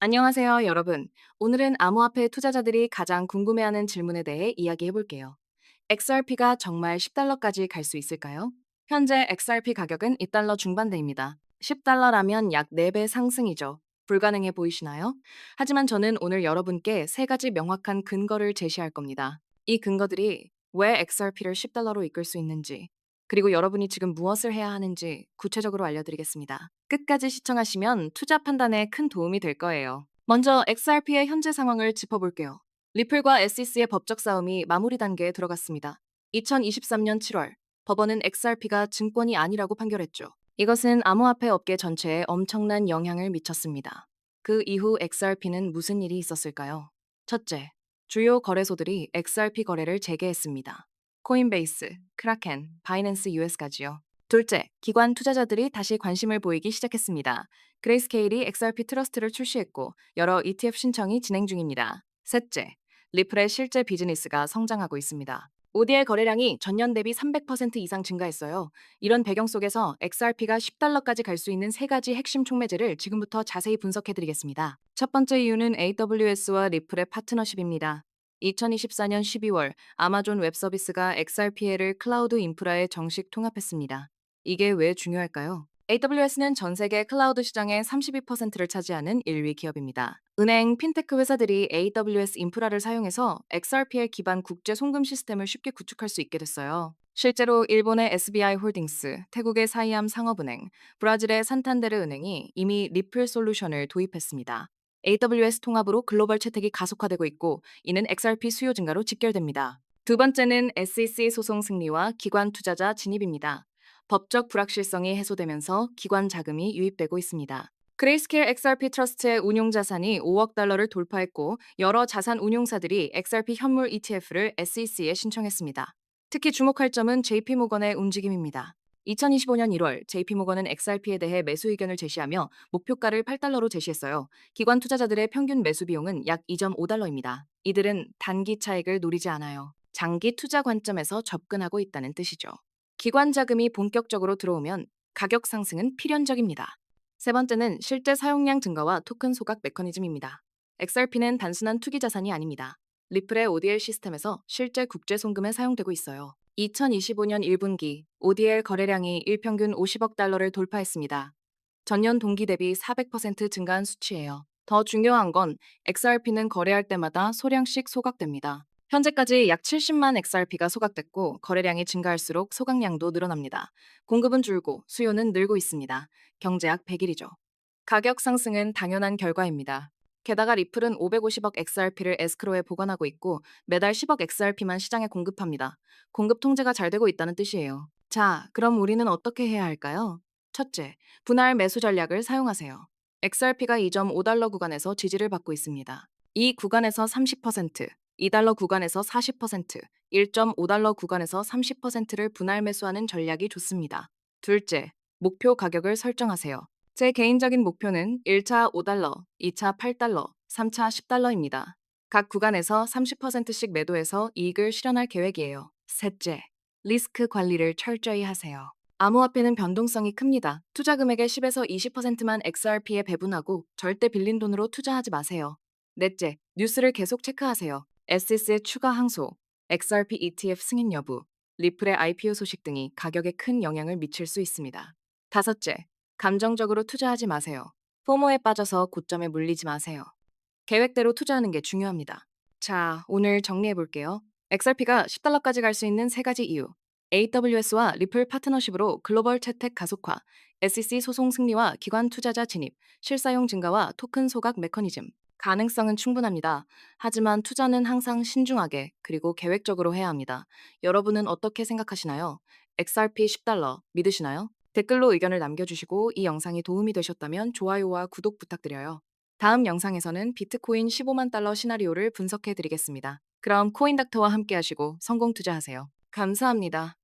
안녕하세요, 여러분. 오늘은 암호화폐 투자자들이 가장 궁금해하는 질문에 대해 이야기해 볼게요. XRP가 정말 10달러까지 갈 수 있을까요? 현재 XRP 가격은 2달러 중반대입니다. 10달러라면 약 4배 상승이죠. 불가능해 보이시나요? 하지만 저는 오늘 여러분께 세 가지 명확한 근거를 제시할 겁니다. 이 근거들이 왜 XRP를 10달러로 이끌 수 있는지, 그리고 여러분이 지금 무엇을 해야 하는지 구체적으로 알려드리겠습니다. 끝까지 시청하시면 투자 판단에 큰 도움이 될 거예요. 먼저 XRP의 현재 상황을 짚어볼게요. 리플과 SEC의 법적 싸움이 마무리 단계에 들어갔습니다. 2023년 7월, 법원은 XRP가 증권이 아니라고 판결했죠. 이것은 암호화폐 업계 전체에 엄청난 영향을 미쳤습니다. 그 이후 XRP는 무슨 일이 있었을까요? 첫째, 주요 거래소들이 XRP 거래를 재개했습니다. 코인베이스, 크라켄, 바이낸스 US까지요. 둘째, 기관 투자자들이 다시 관심을 보이기 시작했습니다. 그레이스케일이 XRP 트러스트를 출시했고 여러 ETF 신청이 진행 중입니다. 셋째, 리플의 실제 비즈니스가 성장하고 있습니다. ODL 거래량이 전년 대비 300% 이상 증가했어요. 이런 배경 속에서 XRP가 10달러까지 갈 수 있는 세 가지 핵심 촉매제를 지금부터 자세히 분석해 드리겠습니다. 첫 번째 이유는 AWS와 리플의 파트너십입니다. 2024년 12월 아마존 웹 서비스가 XRP를 클라우드 인프라에 정식 통합했습니다. 이게 왜 중요할까요? AWS는 전 세계 클라우드 시장의 32%를 차지하는 1위 기업입니다. 은행, 핀테크 회사들이 AWS 인프라를 사용해서 XRP의 기반 국제 송금 시스템을 쉽게 구축할 수 있게 됐어요. 실제로 일본의 SBI 홀딩스, 태국의 사이암 상업은행, 브라질의 산탄데르 은행이 이미 리플 솔루션을 도입했습니다. AWS 통합으로 글로벌 채택이 가속화되고 있고 이는 XRP 수요 증가로 직결됩니다. 두 번째는 SEC 소송 승리와 기관 투자자 진입입니다. 법적 불확실성이 해소되면서 기관 자금이 유입되고 있습니다. 그레이스케일 XRP 트러스트의 운용 자산이 5억 달러를 돌파했고 여러 자산 운용사들이 XRP 현물 ETF를 SEC에 신청했습니다. 특히 주목할 점은 JP모건의 움직임입니다. 2025년 1월 JP모건은 XRP에 대해 매수 의견을 제시하며 목표가를 8달러로 제시했어요. 기관 투자자들의 평균 매수 비용은 약 2.5달러입니다. 이들은 단기 차익을 노리지 않아요. 장기 투자 관점에서 접근하고 있다는 뜻이죠. 기관 자금이 본격적으로 들어오면 가격 상승은 필연적입니다. 세 번째는 실제 사용량 증가와 토큰 소각 메커니즘입니다. XRP는 단순한 투기 자산이 아닙니다. 리플의 ODL 시스템에서 실제 국제 송금에 사용되고 있어요. 2025년 1분기 ODL 거래량이 일평균 50억 달러를 돌파했습니다. 전년 동기 대비 400% 증가한 수치예요. 더 중요한 건 XRP는 거래할 때마다 소량씩 소각됩니다. 현재까지 약 70만 XRP가 소각됐고 거래량이 증가할수록 소각량도 늘어납니다. 공급은 줄고 수요는 늘고 있습니다. 경제학 100일이죠. 가격 상승은 당연한 결과입니다. 게다가 리플은 550억 XRP를 에스크로에 보관하고 있고 매달 10억 XRP만 시장에 공급합니다. 공급 통제가 잘 되고 있다는 뜻이에요. 자, 그럼 우리는 어떻게 해야 할까요? 첫째, 분할 매수 전략을 사용하세요. XRP가 2.5달러 구간에서 지지를 받고 있습니다. 이 구간에서 30%, 2달러 구간에서 40%, 1.5달러 구간에서 30%를 분할 매수하는 전략이 좋습니다. 둘째, 목표 가격을 설정하세요. 제 개인적인 목표는 1차 5달러, 2차 8달러, 3차 10달러입니다. 각 구간에서 30%씩 매도해서 이익을 실현할 계획이에요. 셋째, 리스크 관리를 철저히 하세요. 암호화폐는 변동성이 큽니다. 투자 금액의 10에서 20%만 XRP에 배분하고 절대 빌린 돈으로 투자하지 마세요. 넷째, 뉴스를 계속 체크하세요. SS의 추가 항소, XRP ETF 승인 여부, 리플의 IPO 소식 등이 가격에 큰 영향을 미칠 수 있습니다. 다섯째, 감정적으로 투자하지 마세요. 포모에 빠져서 고점에 물리지 마세요. 계획대로 투자하는 게 중요합니다. 자, 오늘 정리해 볼게요. XRP가 10달러까지 갈 수 있는 세 가지 이유. AWS와 리플 파트너십으로 글로벌 채택 가속화, SEC 소송 승리와 기관 투자자 진입, 실사용 증가와 토큰 소각 메커니즘. 가능성은 충분합니다. 하지만 투자는 항상 신중하게 그리고 계획적으로 해야 합니다. 여러분은 어떻게 생각하시나요? XRP 10달러 믿으시나요? 댓글로 의견을 남겨주시고 이 영상이 도움이 되셨다면 좋아요와 구독 부탁드려요. 다음 영상에서는 비트코인 15만 달러 시나리오를 분석해 드리겠습니다. 그럼 코인닥터와 함께 하시고 성공 투자하세요. 감사합니다.